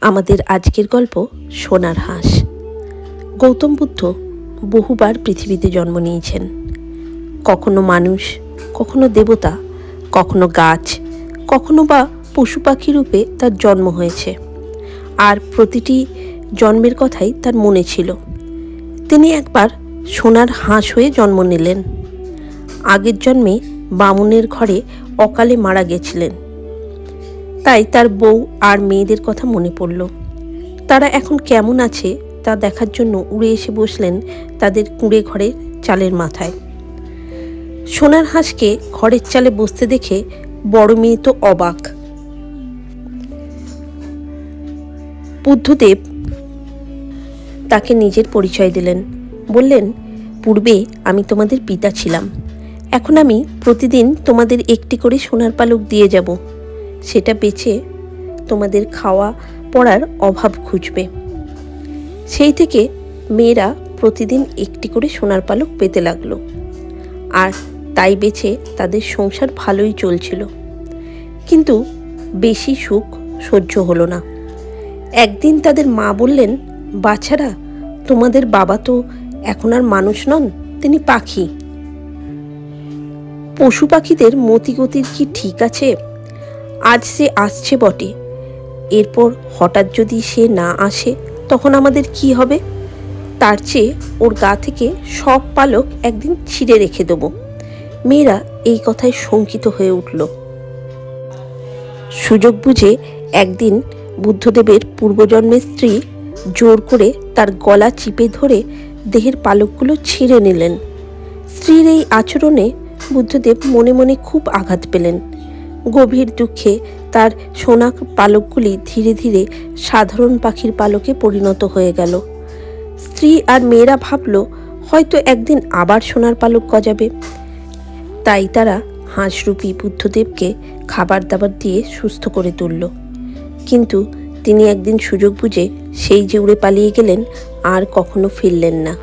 আমাদের আজকের গল্প সোনার হাঁস। গৌতম বুদ্ধ বহুবার পৃথিবীতে জন্ম নিয়েছেন। কখনো মানুষ, কখনো দেবতা, কখনো গাছ, কখনো বা পশু পাখি রূপে তার জন্ম হয়েছে। আর প্রতিটি জন্মের কথাই তার মনে ছিল। তিনি একবার সোনার হাঁস হয়ে জন্ম নিলেন। আগের জন্মে বামুনের ঘরে অকালে মারা গেছিলেন। তাই তার বউ আর মেয়েদের কথা মনে পড়ল। তারা এখন কেমন আছে তা দেখার জন্য উড়ে এসে বসলেন তাদের কুঁড়ে ঘরের চালের মাথায়। সোনার হাঁসকে ঘরের চালে বসতে দেখে বড় মেয়ে তো অবাক। বুদ্ধদেব তাকে নিজের পরিচয় দিলেন। বললেন, পূর্বে আমি তোমাদের পিতা ছিলাম। এখন আমি প্রতিদিন তোমাদের একটি করে সোনার পালক দিয়ে যাব। সেটা বেচে তোমাদের খাওয়া পড়ার অভাব খুঁজবে। সেই থেকে মেয়েরা প্রতিদিন একটি করে সোনার পালক পেতে লাগল। আর তাই বেছে তাদের সংসার ভালোই চলছিল। কিন্তু বেশি সুখ সহ্য হলো না। একদিন তাদের মা বললেন বাছারা তোমাদের বাবা তো এখন আর মানুষ নন, তিনি পাখি। পশু পাখিদের মতিগতির কি ঠিক আছে? আজ সে আসছে বটে। এরপর হঠাৎ যদি সে না আসে, তখন আমাদের কি হবে? তার চেয়ে ওর গা থেকে সব পালক একদিন ছিঁড়ে রেখে দেবো। মেয়েরা এই কথায় শঙ্কিত হয়ে উঠল। সুযোগ বুঝে একদিন বুদ্ধদেবের পূর্বজন্মের স্ত্রী জোর করে তার গলা চিপে ধরে দেহের পালকগুলো ছিঁড়ে নিলেন। স্ত্রীর এই আচরণে বুদ্ধদেব মনে মনে খুব আঘাত পেলেন। গভীর দুঃখে তার সোনা পালকগুলি ধীরে ধীরে সাধারণ পাখির পালকে পরিণত হয়ে গেল। স্ত্রী আর মেয়েরা ভাবল, হয়তো একদিন আবার সোনার পালক গজাবে। তাই তারা হাঁসরূপী বুদ্ধদেবকে খাবার দাবার দিয়ে সুস্থ করে তুলল। কিন্তু তিনি একদিন সুযোগ বুঝে সেই যে উড়ে পালিয়ে গেলেন, আর কখনো ফিরলেন না।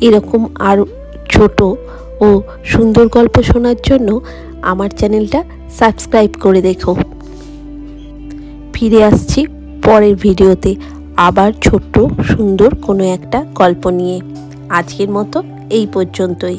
এরকম আর ছোট ও সুন্দর গল্প শোনার জন্য আমার চ্যানেলটা সাবস্ক্রাইব করে দেখো। ফিরে আসছি পরের ভিডিওতে আবার ছোট্ট সুন্দর কোনো একটা গল্প নিয়ে। আজকের মতো এই পর্যন্তই।